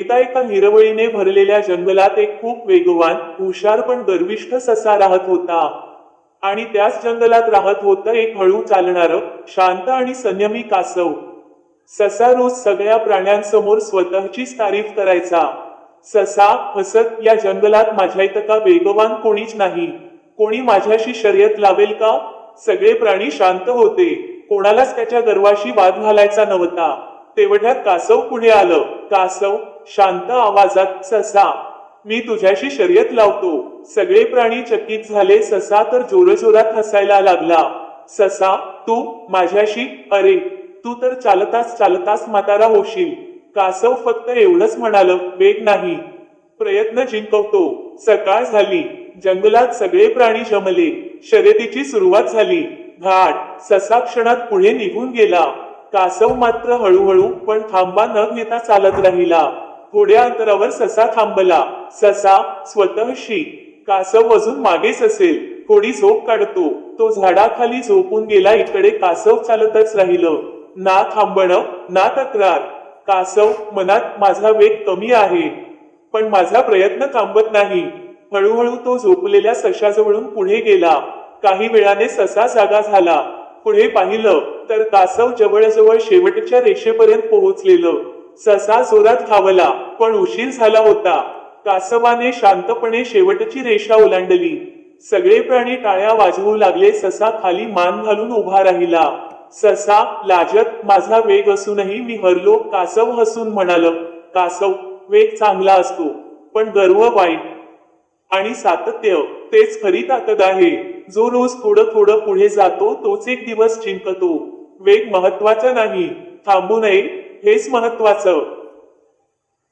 एकदा एका हिरवळीने भरलेल्या जंगलात एक खूप वेगवान हुशार पण गर्विष्ठ ससा राहत होता. आणि त्याच जंगलात राहत होतं एक हळू चालणारं शांत आणि संयमी कासव. ससा रोज सगळ्या प्राण्यांसमोर स्वतःचीच तारीफ करायचा. ससा हसत या जंगलात माझ्या इतका वेगवान कोणीच नाही? कोणी माझ्याशी शर्यत लावेल का? सगळे प्राणी शांत होते. कोणालाच त्याच्या गर्वाशी वाद घालायचा नव्हता. तेवढ्यात कासव पुढे आलं. कासव शांत आवाजात ससा मी तुझ्याशी शर्यत लावतो. सगळे प्राणी चकित झाले ससा तर जोरजोरात हसायला लागला. ससा तू माझ्याशी अरे तू तर चालताच चालताच म्हातारा होशील. कासव फक्त एवढंच म्हणाल वेग नाही. प्रयत्न जिंकवतो. सकाळ झाली. जंगलात सगळे प्राणी जमले. शर्यतीची सुरुवात झाली. घाट ससा क्षणात पुढे निघून गेला. कासव मात्र हळूहळू पण थांबा न घेता चालत राहिला. थोड्या अंतरावर ससा थांबला. ससा स्वतःशी कासव अजून मागेच असेल. थोडी झोप काढतो. तो झाडाखाली झोपून गेला इकडे कासव चालतच राहिलं. ना थांबणं ना तक्रार. कासव मनात माझा वेग कमी आहे पण माझा प्रयत्न थांबत नाही. हळूहळू तो झोपलेल्या सशाजवळून पुढे गेला. काही वेळाने ससा जागा झाला. पुढे पाहिलं तर कासव जवळजवळ शेवटच्या रेषेपर्यंत पोहोचलेलं. ससा जोरात खावला पण उशीर झाला होता. कासवाने शांतपणे शेवटची रेषा ओलांडली. सगळे प्राणी टाळ्या वाजवू लागले ससा खाली मान घालून उभा राहिला. ससा लाजत माझा वेग असूनही मी हरलो कासव हसून म्हणाल कासव वेग चांगला असतो पण गर्व वाईट आणि सातत्य तेच खरी ताकद आहे. जो रोज थोडं थोडं पुढे जातो तोच एक दिवस जिंकतो. वेग महत्त्वाचा नाही थांबू नये हेच महत्वाचं